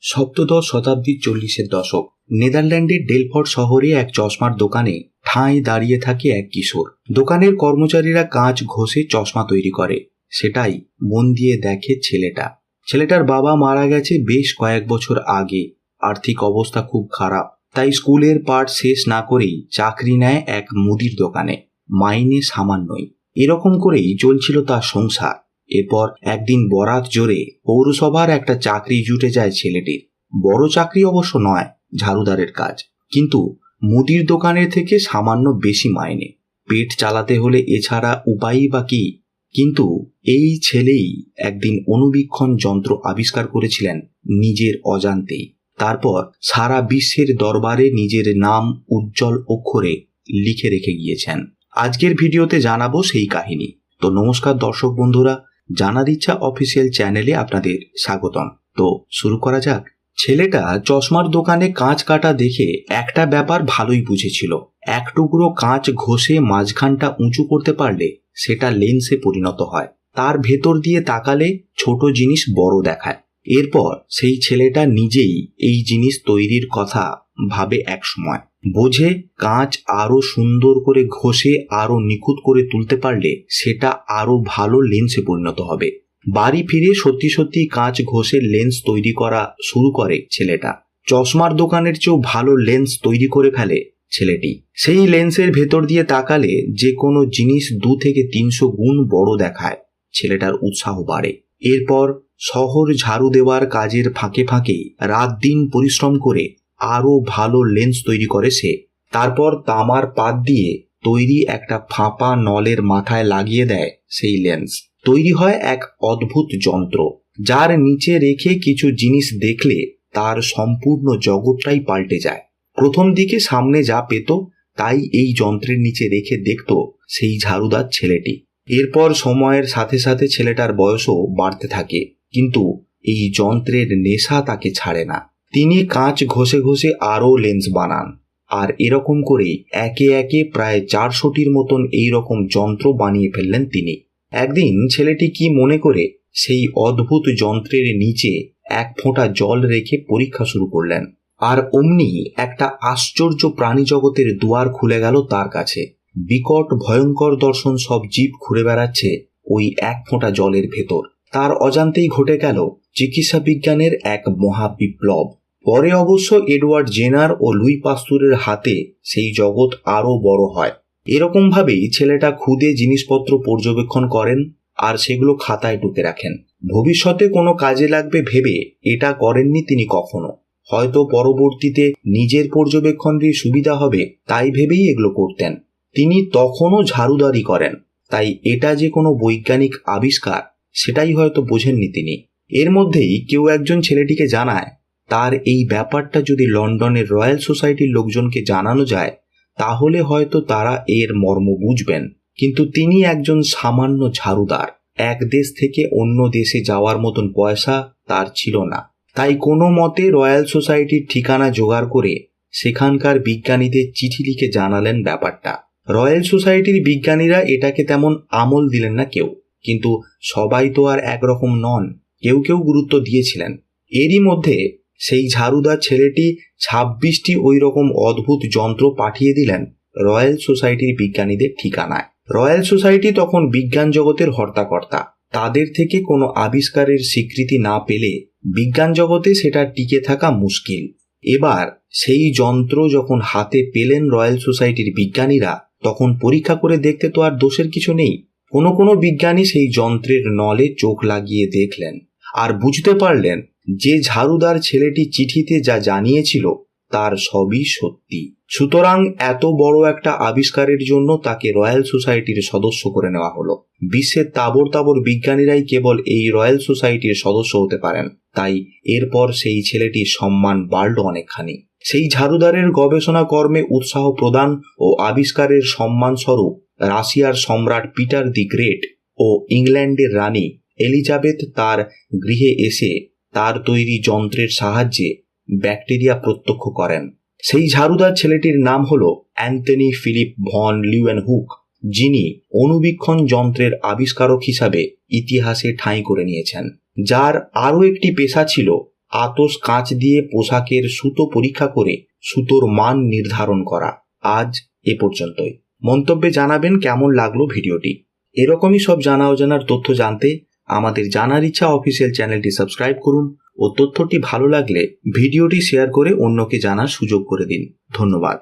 সপ্তদশ শতাব্দীর চল্লিশের দশক। নেদারল্যান্ডের ডেলফর্ড শহরে এক চশমার দোকানে ঠাঁই দাঁড়িয়ে থাকে এক কিশোর। দোকানের কর্মচারীরা কাঁচ ঘষে চশমা তৈরি করে। সেটাই মন দিয়ে দেখে ছেলেটা। ছেলেটার বাবা মারা গেছে বেশ কয়েক বছর আগে। আর্থিক অবস্থা খুব খারাপ। তাই স্কুলের পাঠ শেষ না করেই চাকরি নেয় এক মুদির দোকানে। মাইনে সামান্যই। এরকম করেই চলছিল তার সংসার। এরপর একদিন বরাত জোরে পৌরসভার একটা চাকরি জুটে যায় ছেলেটির। বড় চাকরি অবশ্য নয়, ঝাড়ুদারের কাজ। কিন্তু মুদির দোকানের থেকে সামান্য বেশি মাইনে। পেট চালাতে হলে এছাড়া উপায়ই বা কি? কিন্তু এই ছেলেই একদিন অনুবীক্ষণ যন্ত্র আবিষ্কার করেছিলেন নিজের অজান্তেই। তারপর সারা বিশ্বের দরবারে নিজের নাম উজ্জ্বল অক্ষরে লিখে রেখে গিয়েছেন। আজকের ভিডিওতে জানাব সেই কাহিনী। তো নমস্কার দর্শক বন্ধুরা জানার ইচ্ছা অফিসিয়াল চ্যানেলে আপনাদের স্বাগতম। তো শুরু করা যাক। ছেলেটা চশমার দোকানে কাঁচ কাটা দেখে একটা ব্যাপার ভালোই বুঝেছিল। এক টুকরো কাঁচ ঘষে মাঝখানটা উঁচু করতে পারলে সেটা লেন্সে পরিণত হয়। তার ভেতর দিয়ে তাকালে ছোট জিনিস বড় দেখায়। এরপর সেই ছেলেটা নিজেই এই জিনিস তৈরির কথা ভাবে এক সময় বোঝে কাঁচ আরও সুন্দর করে ঘষে, আরও নিখুঁত করে তুলতে পারলে সেটা আরও ভালো লেন্সে পরিণত হবে। বাড়ি ফিরে সত্যি সত্যি কাঁচ ঘষে লেন্স তৈরি করা শুরু করে ছেলেটা। চশমার দোকানের চেয়েও ভালো লেন্স তৈরি করে ফেলে ছেলেটি। সেই লেন্সের ভেতর দিয়ে তাকালে যে কোনো জিনিস দু থেকে তিনশো গুণ বড় দেখায়। ছেলেটার উৎসাহ বাড়ে। এরপর শহর ঝাড়ু দেওয়ার কাজের ফাঁকে ফাঁকে রাত দিন পরিশ্রম করে আরও ভালো লেন্স তৈরি করে সে। তারপর তামার পাত দিয়ে তৈরি একটা ফাঁপা নলের মাথায় লাগিয়ে দেয় সেই লেন্স। তৈরি হয় এক অদ্ভুত যন্ত্র, যার নিচে রেখে কিছু জিনিস দেখলে তার সম্পূর্ণ জগৎটাই পাল্টে যায়। প্রথম দিকে সামনে যা পেত, তাই এই যন্ত্রের নিচে রেখে দেখত সেই ঝাড়ুদার ছেলেটি। এরপর সময়ের সাথে সাথে ছেলেটার বয়সও বাড়তে থাকে, কিন্তু এই যন্ত্রের নেশা তাকে ছাড়ে না। তিনি কাঁচ ঘষে ঘষে আরও লেন্স বানান, আর এরকম করেই একে একে প্রায় চারশোটির মতন এই রকম যন্ত্র বানিয়ে ফেললেন তিনি। একদিন ছেলেটি কি মনে করে সেই অদ্ভুত যন্ত্রের নিচে এক ফোঁটা জল রেখে পরীক্ষা শুরু করলেন, আর অমনি একটা আশ্চর্য প্রাণী জগতের দুয়ার খুলে গেল তার কাছে। বিকট ভয়ঙ্কর দর্শন সব জীব ঘুরে বেড়াচ্ছে ওই এক ফোঁটা জলের ভেতর। তার অজান্তেই ঘটে গেল চিকিৎসা বিজ্ঞানের এক মহাবিপ্লব। পরে অবশ্য এডওয়ার্ড জেনার ও লুই পাস্তুরের হাতে সেই জগৎ আরও বড় হয়। এরকম ভাবেই ছেলেটা খুদে জিনিসপত্র পর্যবেক্ষণ করেন আর সেগুলো খাতায় টুকে রাখেন। ভবিষ্যতে কোনো কাজে লাগবে ভেবে এটা করেননি তিনি কখনো। হয়তো পরবর্তীতে নিজের পর্যবেক্ষণ দিয়ে সুবিধা হবে, তাই ভেবেই এগুলো করতেন। তিনি তখনও ঝাড়ুদারি করেন, তাই এটা যে কোনো বৈজ্ঞানিক আবিষ্কার। সেটাই হয়তো বোঝেননি তিনি। এর মধ্যেই কেউ একজন ছেলেটিকে জানায়, তার এই ব্যাপারটা যদি লন্ডনের রয়্যাল সোসাইটির লোকজনকে জানানো যায়, তাহলে হয়তো তারা এর মর্ম বুঝবেন। কিন্তু তিনি একজন সামান্য ঝাড়ুদার। এক দেশ থেকে অন্য দেশে যাওয়ার মতন পয়সা তার ছিল না। তাই কোনো মতে রয়্যাল সোসাইটির ঠিকানা জোগাড় করে সেখানকার বিজ্ঞানীদের চিঠি লিখে জানালেন ব্যাপারটা। রয়্যাল সোসাইটির বিজ্ঞানীরা এটাকে তেমন আমল দিলেন না কেউ। কিন্তু সবাই তো আর একরকম নন, কেউ কেউ গুরুত্ব দিয়েছিলেন। এরই মধ্যে সেই ঝাড়ুদার ছেলেটি ছাব্বিশটি ওই রকম অদ্ভুত যন্ত্র পাঠিয়ে দিলেন রয়্যাল সোসাইটির বিজ্ঞানীদের ঠিকানায়। রয়্যাল সোসাইটি তখন বিজ্ঞান জগতের হর্তাকর্তা। তাদের থেকে কোনো আবিষ্কারের স্বীকৃতি না পেলে বিজ্ঞান জগতে সেটা টিকে থাকা মুশকিল। এবার সেই যন্ত্র যখন হাতে পেলেন রয়্যাল সোসাইটির বিজ্ঞানীরা, তখন পরীক্ষা করে দেখতে তো আর দোষের কিছু নেই। কোনো কোনো বিজ্ঞানী সেই যন্ত্রের নলে চোখ লাগিয়ে দেখলেন আর বুঝতে পারলেন যে ঝাড়ুদার ছেলেটি চিঠিতে যা জানিয়েছিল তার সবই সত্যি। সুতরাং এত বড় একটা আবিষ্কারের জন্য তাকে রয়্যাল সোসাইটির সদস্য করে নেওয়া হলো। বিশ্বের তাবর তাবর বিজ্ঞানীরাই কেবল এই রয়্যাল সোসাইটির সদস্য হতে পারেন। তাই এরপর সেই ছেলেটির সম্মান বাড়ল অনেকখানি। সেই ঝাড়ুদারের গবেষণা কর্মে উৎসাহ প্রদান ও আবিষ্কারের সম্মান স্বরূপ রাশিয়ার সম্রাট পিটার দি গ্রেট ও ইংল্যান্ডের রানী এলিজাবেথ তার গৃহে এসে তার তৈরি যন্ত্রের সাহায্যে ব্যাকটেরিয়া প্রত্যক্ষ করেন। সেই ঝাড়ুদার ছেলেটির নাম হল Anthony Philip van Leeuwenhoek যিনি অনুবীক্ষণ যন্ত্রের আবিষ্কারক হিসাবে ইতিহাসে ঠাঁই করে নিয়েছেন। যার আরও একটি পেশা ছিল আতস কাঁচ দিয়ে পোশাকের সুতো পরীক্ষা করে সুতোর মান নির্ধারণ করা। আজ এ পর্যন্তই। মন্তব্যে জানাবেন কেমন লাগল ভিডিওটি। এরকমই সব জানা অজানার তথ্য জানতে আমাদের জানার ইচ্ছা অফিসিয়াল চ্যানেলটি সাবস্ক্রাইব করুন ও তথ্যটি ভালো লাগলে ভিডিওটি শেয়ার করে অন্যকে জানার সুযোগ করে দিন। ধন্যবাদ।